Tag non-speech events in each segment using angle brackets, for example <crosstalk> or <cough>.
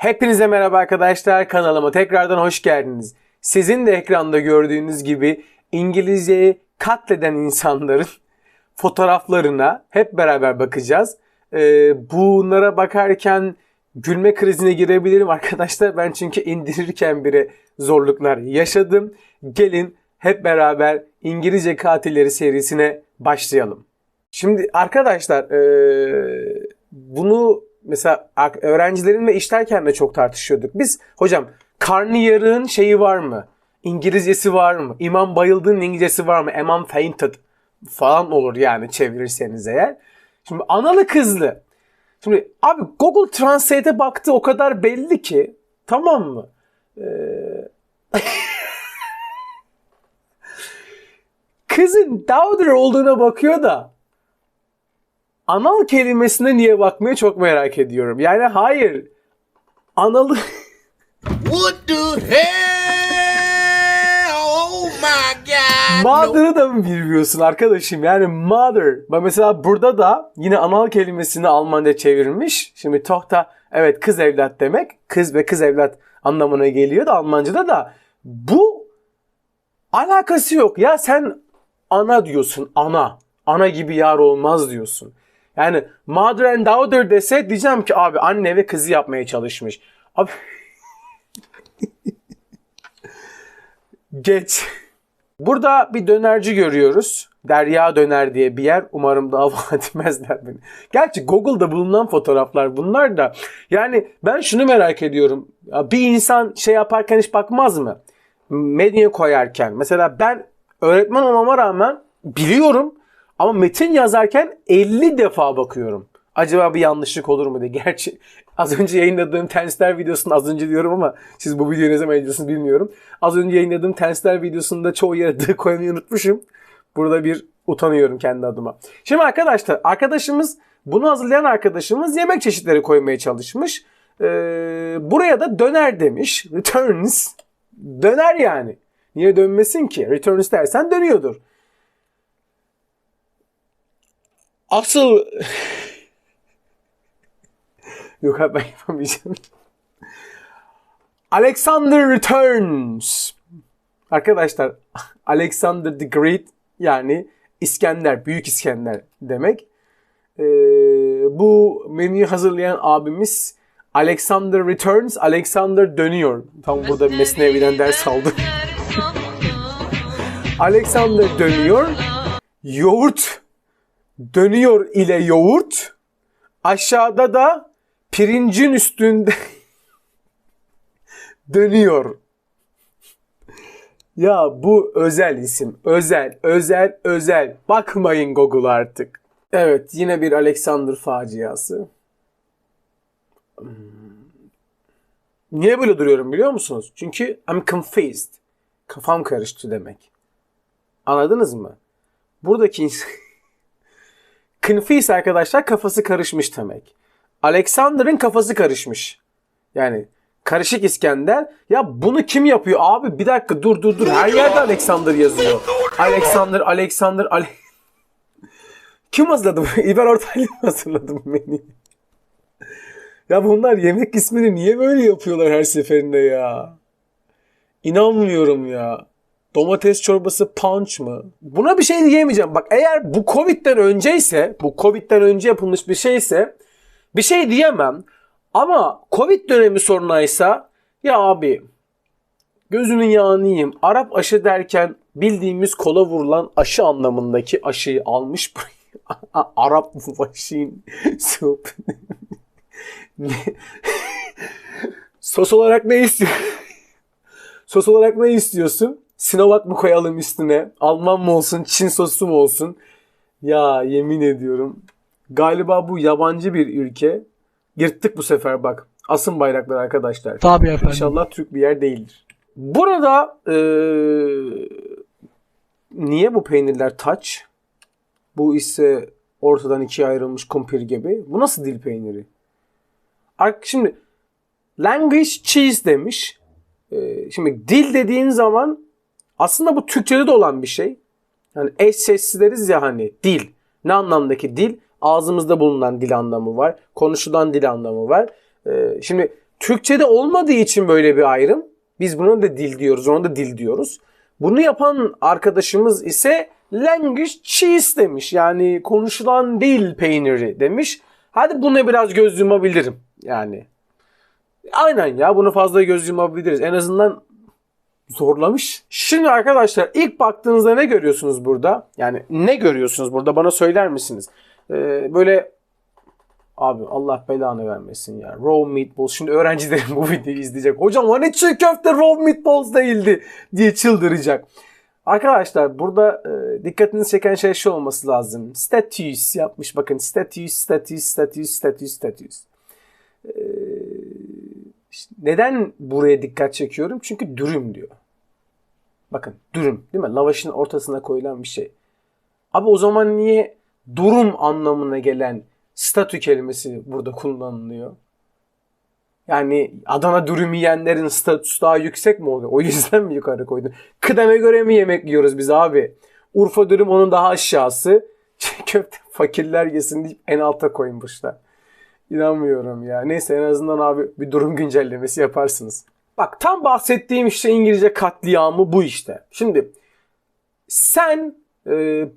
Hepinize merhaba arkadaşlar. Kanalıma tekrardan hoş geldiniz. Sizin de ekranda gördüğünüz gibi İngilizceyi katleden insanların <laughs> fotoğraflarına hep beraber bakacağız. Ee, bunlara bakarken gülme krizine girebilirim <laughs> arkadaşlar. Ben çünkü indirirken bile zorluklar yaşadım. Gelin hep beraber İngilizce katilleri serisine başlayalım. Şimdi arkadaşlar ee, bunu mesela ar- öğrencilerimle işlerken de çok tartışıyorduk. Biz hocam karnıyarığın şeyi var mı? İngilizcesi var mı? İmam bayıldığın İngilizcesi var mı? Imam fainted falan olur yani çevirirseniz eğer. Şimdi analı kızlı. Şimdi abi Google Translate'e baktı o kadar belli ki tamam mı? Ee, <laughs> kızın daughter olduğuna bakıyor da anal kelimesine niye bakmıyor çok merak ediyorum. Yani hayır. Analı <laughs> What the hell? Oh my god. mother'ı da mı bilmiyorsun arkadaşım? Yani mother. Bak mesela burada da yine anal kelimesini Almanca çevirmiş. Şimdi tohta evet kız evlat demek. Kız ve kız evlat anlamına geliyor da Almanca'da da bu alakası yok. Ya sen ana diyorsun ana. Ana gibi yar olmaz diyorsun. Yani mother and daughter dese diyeceğim ki abi anne ve kızı yapmaya çalışmış. Abi <laughs> Geç. Burada bir dönerci görüyoruz. Derya Döner diye bir yer. Umarım dava <laughs> etmezler beni. Gerçi Google'da bulunan fotoğraflar bunlar da. Yani ben şunu merak ediyorum. Bir insan şey yaparken hiç bakmaz mı? Medya koyarken. Mesela ben öğretmen olmama rağmen biliyorum ama metin yazarken 50 defa bakıyorum. Acaba bir yanlışlık olur mu diye. Gerçi <laughs> az önce yayınladığım tensler videosunu az önce diyorum ama siz bu videoyu ne zaman izliyorsunuz bilmiyorum. Az önce yayınladığım tensler videosunda çoğu yere dı <laughs> koymayı unutmuşum. Burada bir utanıyorum kendi adıma. Şimdi arkadaşlar arkadaşımız bunu hazırlayan arkadaşımız yemek çeşitleri koymaya çalışmış. Ee, buraya da döner demiş. Returns. Döner yani. Niye dönmesin ki? Returns dersen dönüyordur. Asıl <laughs> Yok abi ben yapamayacağım. Alexander Returns. Arkadaşlar <laughs> Alexander the Great yani İskender, Büyük İskender demek. Ee, bu menüyü hazırlayan abimiz Alexander Returns, Alexander dönüyor. Tam burada Mesnevi'den ders aldım. <laughs> Alexander dönüyor. Yoğurt dönüyor ile yoğurt. Aşağıda da pirincin üstünde <laughs> dönüyor. Ya bu özel isim. Özel, özel, özel. Bakmayın Google artık. Evet yine bir Alexander faciası. Hmm. Niye böyle duruyorum biliyor musunuz? Çünkü I'm confused. Kafam karıştı demek. Anladınız mı? Buradaki <laughs> confused arkadaşlar kafası karışmış demek. Alexander'ın kafası karışmış. Yani karışık İskender. Ya bunu kim yapıyor? Abi bir dakika dur dur dur. Her yerde Alexander yazıyor. Alexander, Alexander, Ale... <laughs> Kim hazırladı bu? <laughs> İber Ortaylı mı hazırladı bu menüyü? Ya bunlar yemek ismini niye böyle yapıyorlar her seferinde ya? İnanmıyorum ya. Domates çorbası punch mı? Buna bir şey diyemeyeceğim. Bak eğer bu Covid'den önceyse, bu Covid'den önce yapılmış bir şeyse bir şey diyemem. Ama Covid dönemi sonraysa ya abi gözünün yağını yiyeyim. Arap aşı derken bildiğimiz kola vurulan aşı anlamındaki aşıyı almış. <laughs> Arap aşıyın <laughs> <laughs> Sos olarak ne istiyorsun? Sos olarak ne istiyorsun? Sinovac mı koyalım üstüne? Alman mı olsun? Çin sosu mu olsun? Ya yemin ediyorum. Galiba bu yabancı bir ülke. Yırttık bu sefer bak. Asın bayraklar arkadaşlar. Tabii efendim. İnşallah Türk bir yer değildir. Burada eee, niye bu peynirler taç? Bu ise ortadan ikiye ayrılmış kumpir gibi. Bu nasıl dil peyniri? Şimdi language cheese demiş. Eee, şimdi dil dediğin zaman aslında bu Türkçede de olan bir şey. Yani eş sessiz deriz ya hani dil. Ne anlamdaki dil? Ağzımızda bulunan dil anlamı var. Konuşulan dil anlamı var. Ee, şimdi Türkçe'de olmadığı için böyle bir ayrım. Biz buna da dil diyoruz, ona da dil diyoruz. Bunu yapan arkadaşımız ise language cheese demiş. Yani konuşulan dil peyniri demiş. Hadi buna biraz göz yumabilirim. Yani aynen ya bunu fazla göz yumabiliriz. En azından zorlamış. Şimdi arkadaşlar ilk baktığınızda ne görüyorsunuz burada? Yani ne görüyorsunuz burada bana söyler misiniz? Ee, böyle abi Allah belanı vermesin ya. Raw meatballs. Şimdi öğrencilerim bu videoyu izleyecek. Hocam hani çiğ köfte raw meatballs değildi diye çıldıracak. Arkadaşlar burada e, dikkatinizi çeken şey şu olması lazım. Status yapmış bakın. Status, status, status, status, status. Ee, işte neden buraya dikkat çekiyorum? Çünkü dürüm diyor. Bakın dürüm değil mi? Lavaşın ortasına koyulan bir şey. Abi o zaman niye durum anlamına gelen statü kelimesi burada kullanılıyor? Yani Adana dürüm yiyenlerin statüsü daha yüksek mi oluyor? O yüzden mi yukarı koydun? Kıdeme göre mi yemek yiyoruz biz abi? Urfa dürüm onun daha aşağısı. <laughs> Köfte fakirler yesin deyip en alta koymuşlar. İnanmıyorum ya. Neyse en azından abi bir durum güncellemesi yaparsınız. Bak tam bahsettiğim işte İngilizce katliamı bu işte. Şimdi sen e,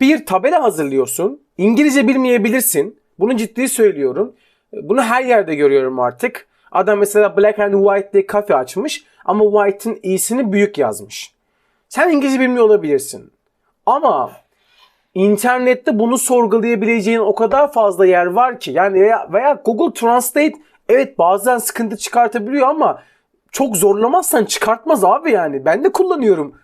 bir tabela hazırlıyorsun. İngilizce bilmeyebilirsin. Bunu ciddi söylüyorum. E, Bunu her yerde görüyorum artık. Adam mesela Black and White diye kafe açmış ama White'ın iyisini büyük yazmış. Sen İngilizce bilmiyor olabilirsin. Ama internette bunu sorgulayabileceğin o kadar fazla yer var ki yani veya, veya Google Translate evet bazen sıkıntı çıkartabiliyor ama çok zorlamazsan çıkartmaz abi yani. Ben de kullanıyorum.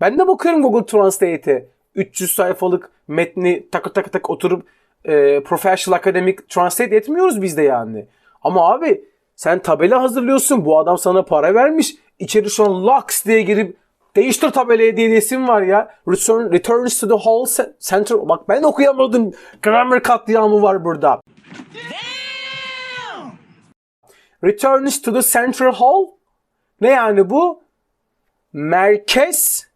Ben de bakıyorum Google Translate'e. 300 sayfalık metni takı takı tak oturup e, professional academic translate etmiyoruz biz de yani. Ama abi sen tabela hazırlıyorsun. Bu adam sana para vermiş. İçeri şu an Lux diye girip değiştir tabelayı diye resim var ya. Return, returns to the hall ce- center. Bak ben okuyamadım. Grammar katliamı var burada. Returns to the central hall. Ne yani bu? Merkez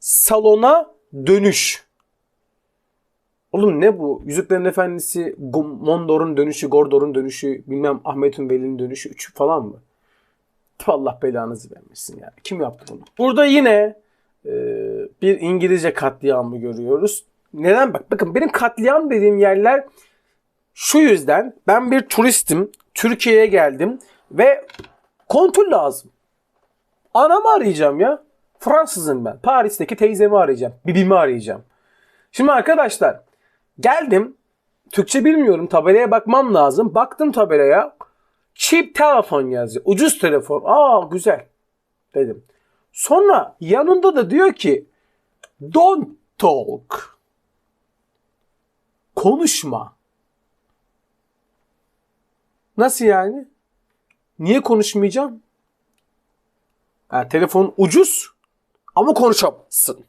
salona dönüş. Oğlum ne bu? Yüzüklerin Efendisi, Mondor'un dönüşü, Gordor'un dönüşü, bilmem Ahmet Ünveli'nin dönüşü, üç falan mı? Tüh, Allah belanızı vermesin ya. Kim yaptı bunu? Burada yine e, bir İngilizce katliamı görüyoruz. Neden? Bak bakın benim katliam dediğim yerler şu yüzden ben bir turistim. Türkiye'ye geldim ve kontrol lazım. Anamı arayacağım ya. Fransızım ben. Paris'teki teyzemi arayacağım. Bibimi arayacağım. Şimdi arkadaşlar geldim. Türkçe bilmiyorum. Tabelaya bakmam lazım. Baktım tabelaya. Cheap telefon yazıyor. Ucuz telefon. Aa güzel. Dedim. Sonra yanında da diyor ki don't talk. Konuşma. Nasıl yani? Niye konuşmayacağım? Ha, telefon ucuz ama konuşamazsın.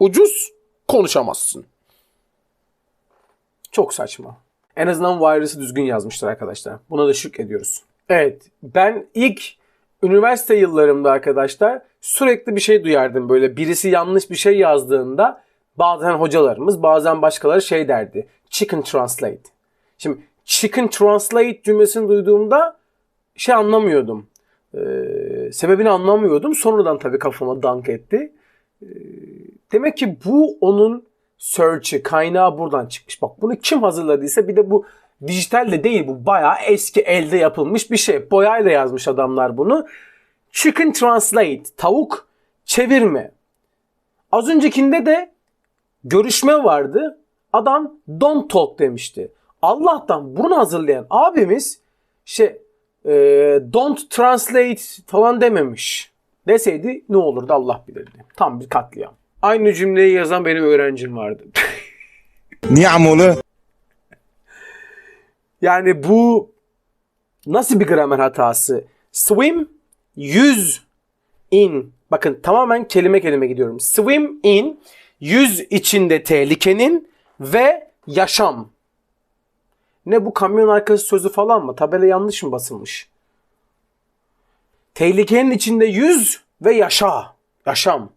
Ucuz konuşamazsın. Çok saçma. En azından virus'ı düzgün yazmışlar arkadaşlar. Buna da şükrediyoruz. Evet ben ilk üniversite yıllarımda arkadaşlar sürekli bir şey duyardım. Böyle birisi yanlış bir şey yazdığında bazen hocalarımız bazen başkaları şey derdi. Chicken translate. Şimdi chicken translate cümlesini duyduğumda şey anlamıyordum. Ee, sebebini anlamıyordum. Sonradan tabii kafama dank etti. Ee, demek ki bu onun search'ı, kaynağı buradan çıkmış. Bak bunu kim hazırladıysa bir de bu dijital de değil bu bayağı eski elde yapılmış bir şey. Boyayla yazmış adamlar bunu. Chicken translate, tavuk çevirme. Az öncekinde de görüşme vardı. Adam don't talk demişti. Allah'tan bunu hazırlayan abimiz şey e, don't translate falan dememiş. Deseydi ne olurdu Allah bilirdi. Tam bir katliam. Aynı cümleyi yazan benim öğrencim vardı. <laughs> Niye amolu? Yani bu nasıl bir gramer hatası? Swim, yüz in. Bakın tamamen kelime kelime gidiyorum. Swim in, yüz içinde tehlikenin ve yaşam. Ne bu kamyon arkası sözü falan mı? Tabela yanlış mı basılmış? Tehlikenin içinde yüz ve yaşa. Yaşam.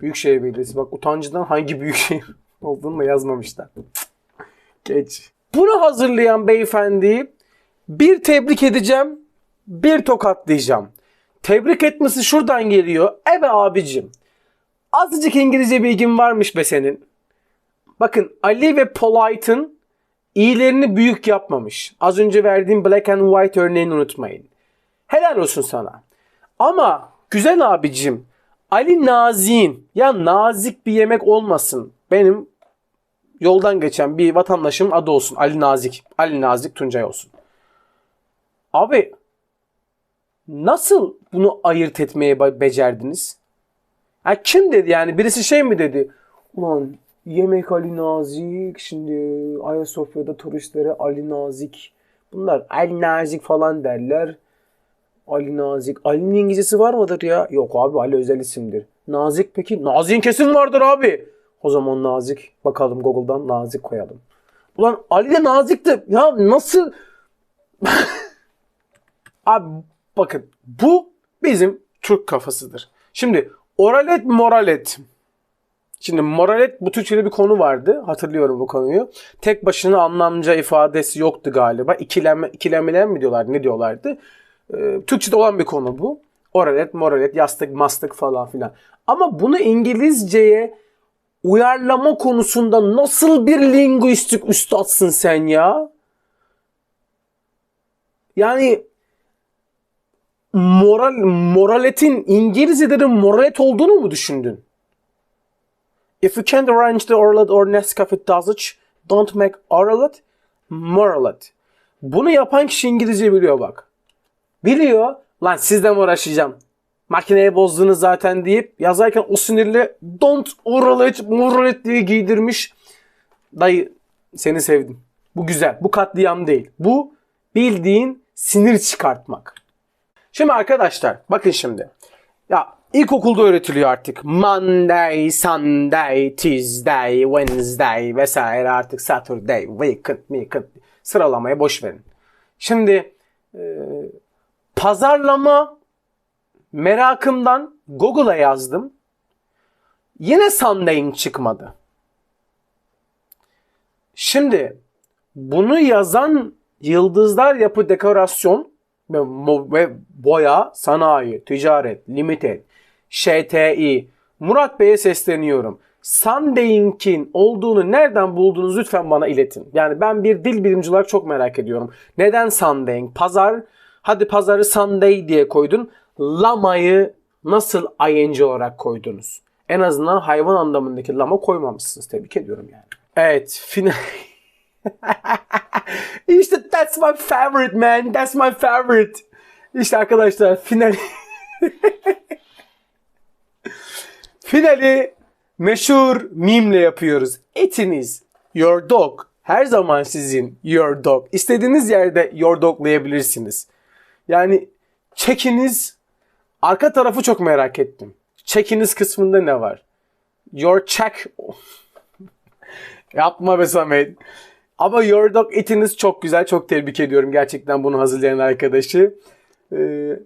Büyükşehir Belediyesi. Bak utancından hangi büyükşehir <laughs> olduğunu da yazmamışlar. Geç. Bunu hazırlayan beyefendiyi bir tebrik edeceğim, bir tokatlayacağım. Tebrik etmesi şuradan geliyor. Ebe abicim. Azıcık İngilizce bilgin varmış be senin. Bakın Ali ve Polite'ın iyilerini büyük yapmamış. Az önce verdiğim black and white örneğini unutmayın. Helal olsun sana. Ama güzel abicim Ali Nazik'in ya nazik bir yemek olmasın. Benim yoldan geçen bir vatandaşım adı olsun. Ali Nazik. Ali Nazik Tuncay olsun. Abi nasıl bunu ayırt etmeye be- becerdiniz? Ha, kim dedi yani? Birisi şey mi dedi? Ulan yemek Ali Nazik. Şimdi Ayasofya'da turistlere Ali Nazik. Bunlar Ali Nazik falan derler. Ali Nazik. Ali'nin İngilizcesi var mıdır ya? Yok abi Ali özel isimdir. Nazik peki? Nazik'in kesin vardır abi. O zaman Nazik. Bakalım Google'dan Nazik koyalım. Ulan Ali de Nazik'ti. Ya nasıl? <laughs> abi bakın bu bizim Türk kafasıdır. Şimdi oralet moralet. Şimdi moralet bu Türkçe'de bir konu vardı. Hatırlıyorum bu konuyu. Tek başına anlamca ifadesi yoktu galiba. İkilenme, ikilenmeler mi diyorlardı? Ne diyorlardı? Ee, Türkçe'de olan bir konu bu. Oralet, moralet, yastık, mastık falan filan. Ama bunu İngilizceye uyarlama konusunda nasıl bir linguistik üstadsın sen ya? Yani moral moraletin İngilizce'de de moralet olduğunu mu düşündün? If you can't arrange the oralet or Nescafe dosage, don't make oralet, moralet. Bunu yapan kişi İngilizce biliyor bak. Biliyor. Lan sizle mi uğraşacağım? Makineyi bozdunuz zaten deyip yazarken o sinirle don't oralet, moralet diye giydirmiş. Dayı seni sevdim. Bu güzel. Bu katliam değil. Bu bildiğin sinir çıkartmak. Şimdi arkadaşlar bakın şimdi. Ya ilkokulda öğretiliyor artık. Monday, Sunday, Tuesday, Wednesday vesaire artık Saturday, weekend, weekend. Sıralamaya boş verin. Şimdi e, pazarlama merakımdan Google'a yazdım. Yine Sunday'in çıkmadı. Şimdi bunu yazan Yıldızlar Yapı Dekorasyon ve, Boya Sanayi Ticaret Limited ŞTİ Murat Bey'e sesleniyorum. Sunday'inkin olduğunu nereden buldunuz lütfen bana iletin. Yani ben bir dil bilimci olarak çok merak ediyorum. Neden Sunday'in? Pazar, hadi pazarı Sunday diye koydun. Lamayı nasıl ing olarak koydunuz? En azından hayvan anlamındaki lama koymamışsınız. Tebrik ediyorum yani. Evet. Final... <laughs> işte that's my favorite man. That's my favorite. İşte arkadaşlar final... <laughs> Finali meşhur mimle yapıyoruz. Etiniz, your dog, her zaman sizin your dog. İstediğiniz yerde your doglayabilirsiniz. Yani çekiniz, arka tarafı çok merak ettim. Çekiniz kısmında ne var? Your check... <laughs> Yapma be Samet. Ama Your Dog etiniz çok güzel. Çok tebrik ediyorum gerçekten bunu hazırlayan arkadaşı. Ee,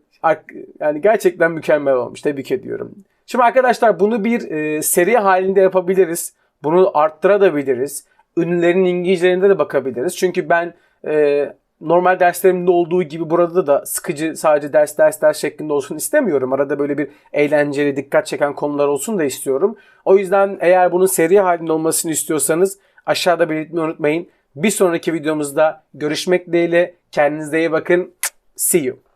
yani gerçekten mükemmel olmuş. Tebrik ediyorum. Şimdi arkadaşlar bunu bir e, seri halinde yapabiliriz. Bunu arttırabiliriz. Ünlülerin İngilizcelerinde de bakabiliriz. Çünkü ben e, normal derslerimde olduğu gibi burada da sıkıcı sadece ders ders ders şeklinde olsun istemiyorum. Arada böyle bir eğlenceli, dikkat çeken konular olsun da istiyorum. O yüzden eğer bunun seri halinde olmasını istiyorsanız aşağıda belirtmeyi unutmayın. Bir sonraki videomuzda görüşmek dileğiyle. Kendinize iyi bakın. See you.